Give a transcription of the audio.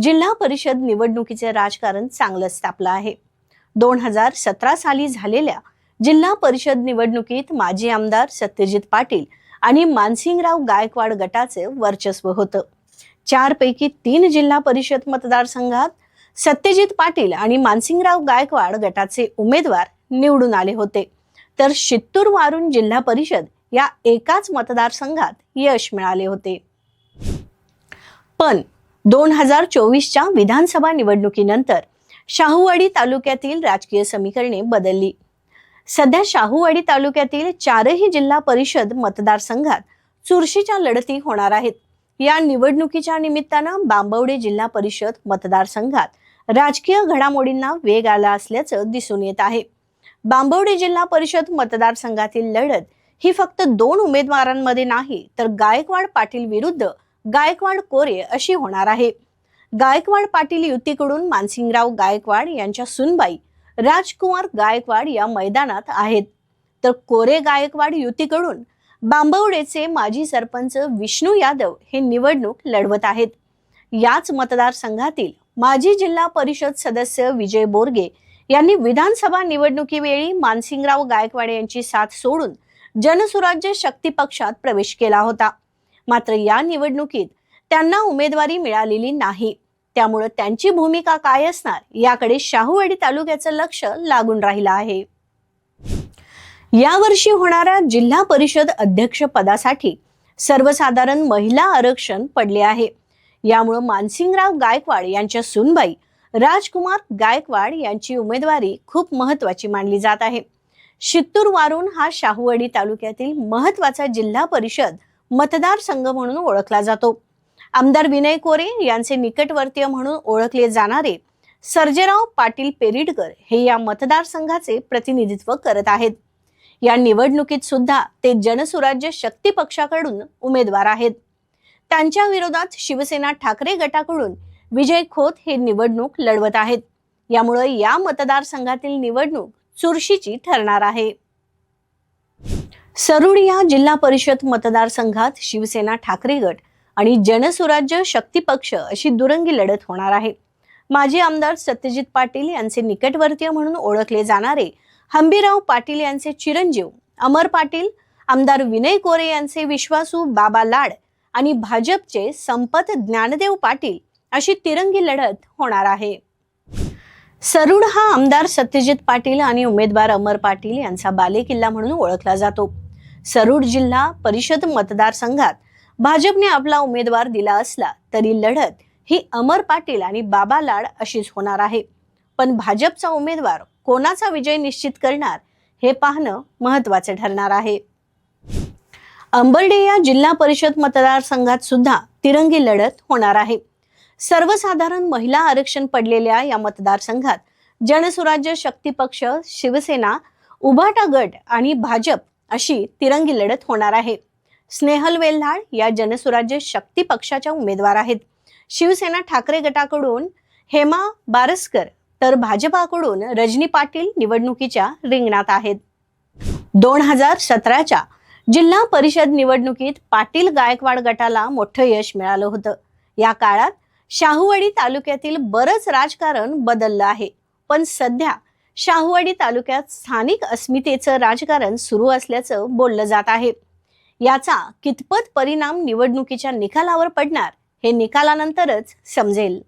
जिल्हा परिषद निवडणुकीचे राजकारण चांगलंच तापलं आहे. दोन हजार सतरा साली झालेल्या जिल्हा परिषद निवडणुकीत माजी आमदार सत्यजित पाटील आणि मानसिंगराव गायकवाड गटाचे वर्चस्व होतं. चारपैकी तीन जिल्हा परिषद मतदारसंघात सत्यजित पाटील आणि मानसिंगराव गायकवाड गटाचे उमेदवार निवडून आले होते. तर शित्तूर वारून जिल्हा परिषद या एकाच मतदारसंघात यश मिळाले होते. पण दोन हजार चोवीसच्या विधानसभा निवडणुकीनंतर शाहूवाडी तालुक्यातील राजकीय समीकरणे बदलली. सध्या शाहूवाडी तालुक्यातील चारही जिल्हा परिषद मतदारसंघात चुरशीच्या लढती होणार आहेत. या निवडणुकीच्या निमित्तानं बांबवडे जिल्हा परिषद मतदारसंघात राजकीय घडामोडींना वेग आला असल्याचं दिसून येत आहे. बांबवडे जिल्हा परिषद मतदारसंघातील लढत ही फक्त दोन उमेदवारांमध्ये नाही तर गायकवाड पाटील विरुद्ध गायकवाड कोरे अशी होणार आहे. गायकवाड पाटील युतीकडून मानसिंगराव गायकवाड यांच्या सुनबाई राजकुमार गायकवाड या मैदानात आहेत. तर कोरे गायकवाड युतीकडून बांबवडेचे माजी सरपंच विष्णू यादव हे निवडणूक लढवत आहेत. याच मतदारसंघातील माजी जिल्हा परिषद सदस्य विजय बोरगे यांनी विधानसभा निवडणुकीवेळी मानसिंगराव गायकवाड यांची साथ सोडून जनसुराज्य शक्ती पक्षात प्रवेश केला होता. मात्र या निवडणुकीत त्यांना उमेदवारी मिळालेली नाही. त्यामुळे त्यांची भूमिका काय असणार याकडे शाहूवाडी तालुक्याचं लक्ष लागून राहिलं आहे. यावर्षी होणाऱ्या जिल्हा परिषद अध्यक्ष पदासाठी सर्वसाधारण महिला आरक्षण पडले आहे. यामुळं मानसिंगराव गायकवाड यांच्या सुनबाई राजकुमार गायकवाड यांची उमेदवारी खूप महत्वाची मानली जात आहे. शित्तूर वारून हा शाहूवाडी तालुक्यातील महत्त्वाचा जिल्हा परिषद मतदारसंघ म्हणून ओळखला जातो. आमदार विनय कोरे यांचे निकटवर्तीय म्हणून ओळखले जाणारे सर्जेराव पाटील पेरिडकर हे या मतदारसंघाचे प्रतिनिधित्व करत आहेत. या निवडणुकीत सुद्धा ते जनसुराज्य शक्ती पक्षाकडून उमेदवार आहेत. त्यांच्या विरोधात शिवसेना ठाकरे गटाकडून विजय खोत हे निवडणूक लढवत आहेत. यामुळे या मतदारसंघातील निवडणूक चुरशीची ठरणार आहे. सरुड या जिल्हा परिषद मतदारसंघात शिवसेना ठाकरे गट आणि जनसुराज्य शक्ती पक्ष अशी दुरंगी लढत होणार आहे. माजी आमदार सत्यजित पाटील यांचे निकटवर्तीय म्हणून ओळखले जाणारे हंबीराव पाटील यांचे चिरंजीव अमर पाटील आमदार विनय कोरे यांचे विश्वासू बाबा लाड आणि भाजपचे संपत ज्ञानदेव पाटील अशी तिरंगी लढत होणार आहे. सरुड हा आमदार सत्यजित पाटील आणि उमेदवार अमर पाटील यांचा बालेकिल्ला म्हणून ओळखला जातो. सरूड जिल्हा परिषद मतदारसंघात भाजपने आपला उमेदवार दिला असला तरी लढत ही अमर पाटील आणि बाबा लाड अशीच होणार आहे. पण भाजपचा उमेदवार कोणाचा विजय निश्चित करणार हे पाहणं महत्वाचं ठरणार आहे. अंबर्डे या जिल्हा परिषद मतदारसंघात सुद्धा तिरंगी लढत होणार आहे. सर्वसाधारण महिला आरक्षण पडलेल्या या मतदारसंघात जनसुराज्य शक्ती पक्ष शिवसेना उभाटा गट आणि भाजप अशी तिरंगी लढत होणार आहे. स्नेहल वेल्हाळ या जनसुराज्य शक्ती पक्षाच्या उमेदवार आहेत. शिवसेना ठाकरे गटाकडून हेमा बारसकर तर भाजपाकडून रजनी पाटील निवडणुकीच्या रिंगणात आहेत. दोन हजार सतराच्या जिल्हा परिषद निवडणुकीत पाटील गायकवाड गटाला मोठं यश मिळालं होतं. या काळात शाहूवाडी तालुक्यातील बरंच राजकारण बदललं आहे. पण सध्या शाहूवाडी तालुक्यात स्थानिक अस्मितेचं राजकारण सुरू असल्याचं बोललं जात आहे. याचा कितपत परिणाम निवडणुकीच्या निकालावर पडणार हे निकालानंतरच समजेल.